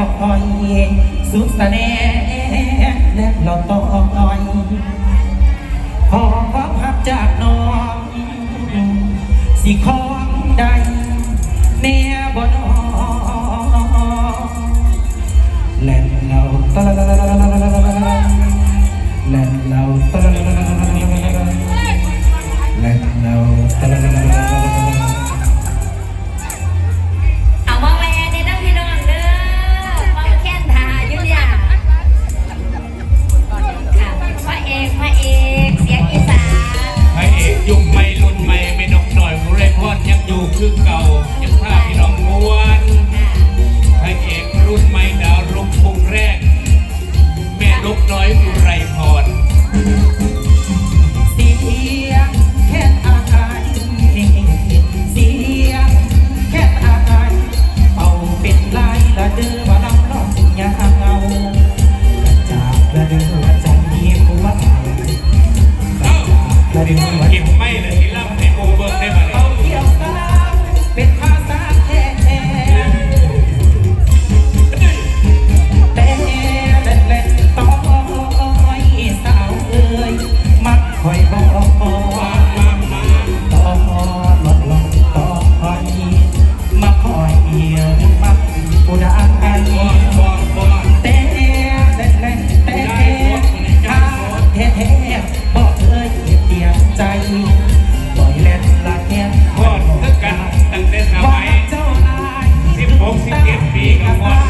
อย สุสแนและเราต่อยขอความหักจากน้อง สิของใดแน่บ่นอและเราตะละละละละละละละละละและเราตะละละละละละละละละและ ดึงมันกินไม่เลยที่ล่ำให้กูเบิกได้ไหมเอาเกี่ยวซาเป็นภาษาแท้แต่แต่แต่ต้องสาวเอ้ยมักคอยบอกต้องหลอดหลอดต้องคอยมาคอยเอีย หงสิบเอ็ดปีกับพ่อ